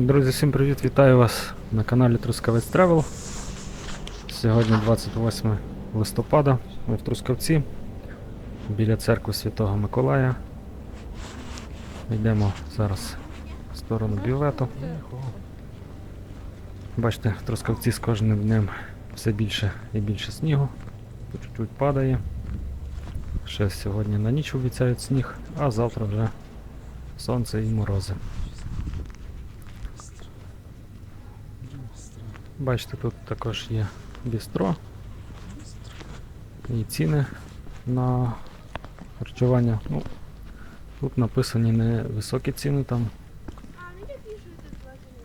Друзі, всім привіт! Вітаю вас на каналі Трускавець Тревел. Сьогодні 28 листопада. Ми в Трускавці біля церкви Святого Миколая. Йдемо зараз в сторону бювету. Бачите, в Трускавці з кожним днем все більше і більше снігу. По чуть-чуть падає. Ще сьогодні на ніч обіцяють сніг, а завтра вже сонце і морози. Бачите, тут також є бістро і ціни на харчування. Ну, тут написані не високі ціни там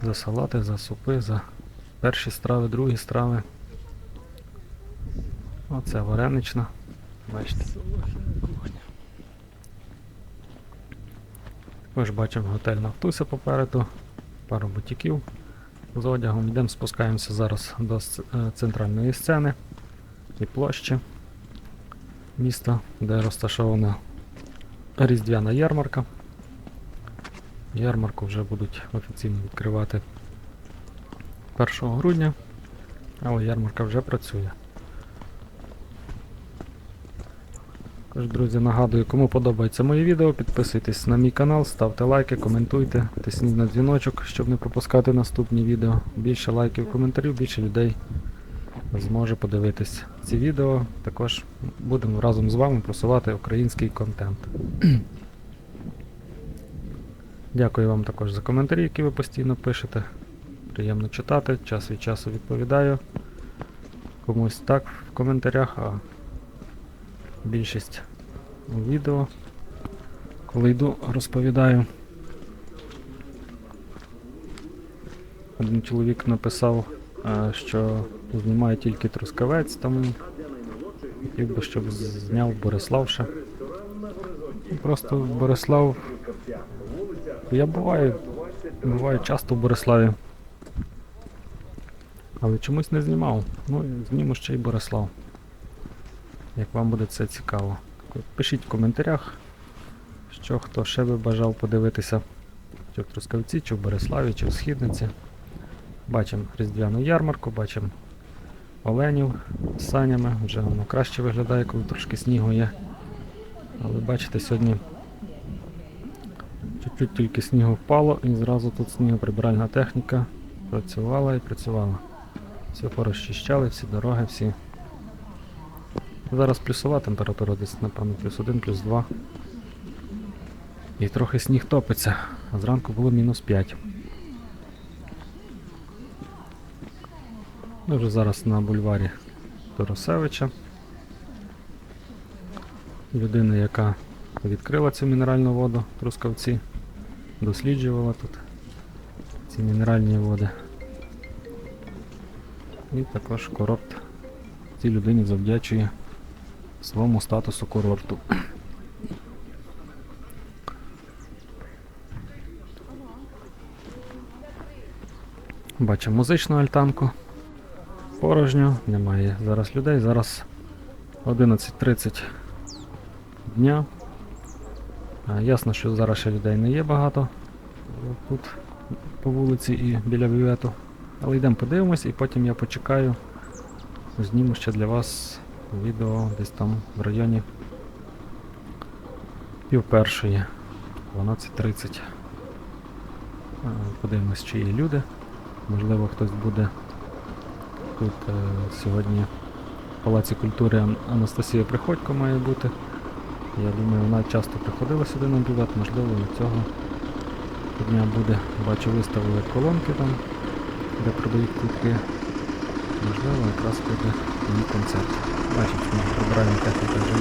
за салати, за супи, за перші страви, другі страви. Оце варенична. Бачите. Також бачимо готель Нафтуся попереду, пару бутіків з одягом. Йдемо спускаємося зараз до е, центральної сцени і площі міста, де розташована різдвяна ярмарка. Ярмарку вже будуть офіційно відкривати 1 грудня, але ярмарка вже працює. Також, друзі, нагадую, кому подобається моє відео, підписуйтесь на мій канал, ставте лайки, коментуйте, тисніть на дзвіночок, щоб не пропускати наступні відео. Більше лайків, коментарів, більше людей зможе подивитись ці відео. Також будемо разом з вами просувати український контент. Дякую вам також за коментарі, які ви постійно пишете. Приємно читати, час від часу відповідаю. Комусь так в коментарях, а більшість у відео. Коли йду, розповідаю. Один чоловік написав, е, що знімає тільки трускавець, там хотів би, щоб зняв Борислав ще. Просто Борислав. Я буваю, буваю часто в Бориславі. Але чомусь не знімав. Ну, зніму ще й Борислав. Як вам буде це цікаво. Пишіть в коментарях, що хто ще би бажав подивитися, чи в Трускавці, чи в Бориславі, чи в Східниці. Бачимо різдвяну ярмарку, бачимо оленів з санями. Вже воно краще виглядає, коли трошки снігу є. Але бачите, сьогодні чуть-чуть тільки снігу впало і зразу тут снігоприбиральна техніка працювала і працювала. Все порозчищали, всі дороги, всі Зараз плюсова температура десь, напевно, плюс 1, плюс 2. І трохи сніг топиться, а зранку було мінус 5. Ми вже зараз на бульварі Торосевича. Людина, яка відкрила цю мінеральну воду Трускавці, досліджувала тут ці мінеральні води. І також курорт цій людині завдячує своєму статусу курорту. Бачимо музичну альтанку. Порожньо, немає зараз людей. Зараз 11.30 дня. Ясно, що зараз ще людей не є багато тут по вулиці і біля бювету. Але йдемо подивимось і потім я почекаю. Зніму ще для вас відео десь там в районі пів першої, 12.30. Е, Подивимось, чи є люди. Можливо, хтось буде тут е, сьогодні в Палаці культури Анастасія Приходько має бути. Я думаю, вона часто приходила сюди на бювет, можливо, і цього дня буде. Бачу, виставили колонки там, де продають квитки. Можливо, якраз буде мій концерт. Бачите, що прибиральна техніка вже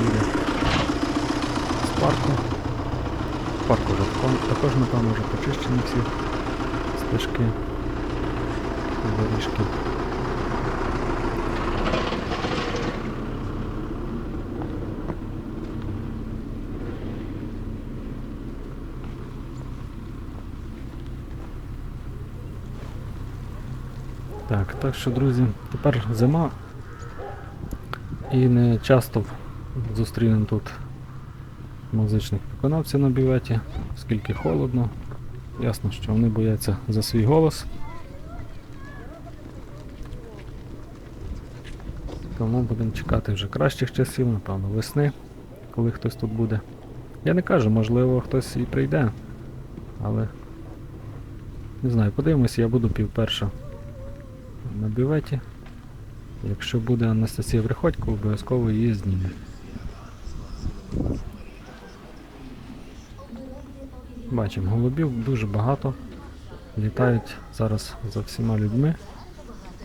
з парку. Парк уже тако- також, напевно, вже почищені всі стежки доріжки. Так, так що, друзі, тепер зима. І не часто зустрінемо тут музичних виконавців на бюветі, оскільки холодно. Ясно, що вони бояться за свій голос. Тому будемо чекати вже кращих часів, напевно, весни, коли хтось тут буде. Я не кажу, можливо, хтось і прийде. Але. Не знаю, подивимося, я буду пів перша на бюветі. Якщо буде Анастасія Приходько, обов'язково її зніму. Бачимо, голубів дуже багато. Літають зараз за всіма людьми.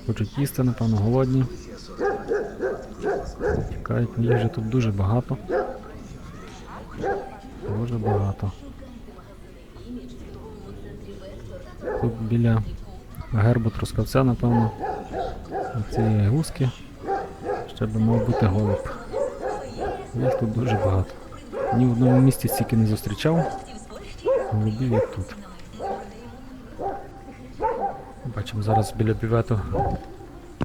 Хочуть їсти, напевно, голодні. Чекають їжі тут дуже багато. Дуже багато. Тут біля гербу трускавця, напевно, цієї гуски ще би мав бути голуб. Їх тут дуже багато. Ні в одному місці стільки не зустрічав. Голубів як тут. Бачимо зараз біля бювету.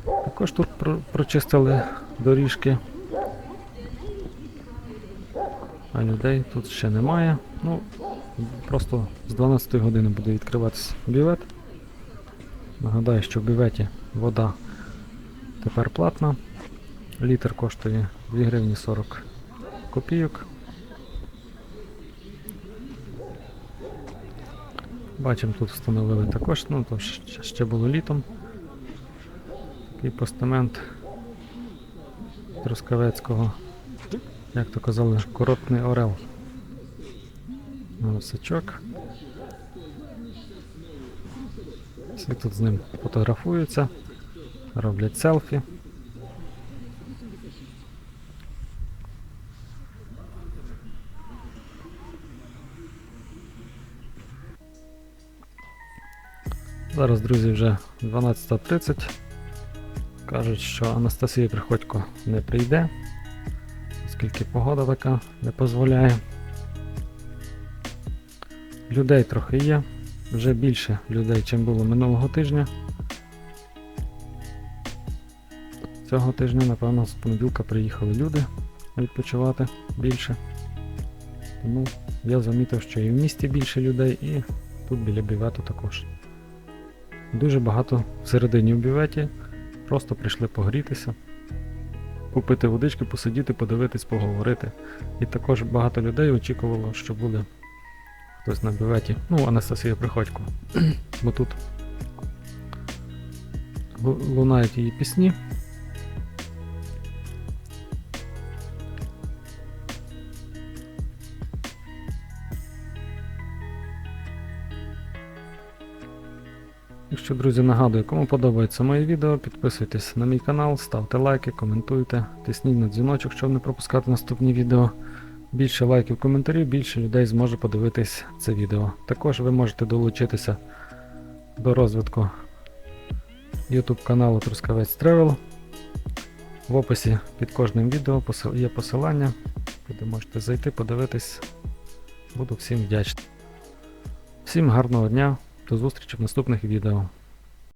Також тут про- прочистили доріжки. А людей тут ще немає. Ну, просто з 12 години буде відкриватися бювет. Нагадаю, що в бюветі вода тепер платна. Літр коштує 2 гривні 40 копійок. Бачимо, тут встановили також, ну то ще, було літом. Такий постамент Трускавецького, як то казали, коротний орел. Носачок. Всі тут з ним фотографуються, роблять селфі. Зараз, друзі, вже 12.30. Кажуть, що Анастасія Приходько не прийде, оскільки погода така не дозволяє. Людей трохи є, вже більше людей, ніж було минулого тижня. Цього тижня, напевно, з понеділка приїхали люди відпочивати більше. Тому я замітив, що і в місті більше людей, і тут біля бювету також. Дуже багато всередині в бюветі. Просто прийшли погрітися, купити водички, посидіти, подивитись, поговорити. І також багато людей очікувало, що буде хтось на бюветі. Ну, Анастасія Приходько. Бо тут лунають її пісні. Якщо, друзі, нагадую, кому подобається моє відео, підписуйтесь на мій канал, ставте лайки, коментуйте, тисніть на дзвіночок, щоб не пропускати наступні відео. Більше лайків, коментарів, більше людей зможе подивитись це відео. Також ви можете долучитися до розвитку YouTube каналу Трускавець Тревел. В описі під кожним відео є посилання, куди можете зайти, подивитись. Буду всім вдячний. Всім гарного дня, до зустрічі в наступних відео.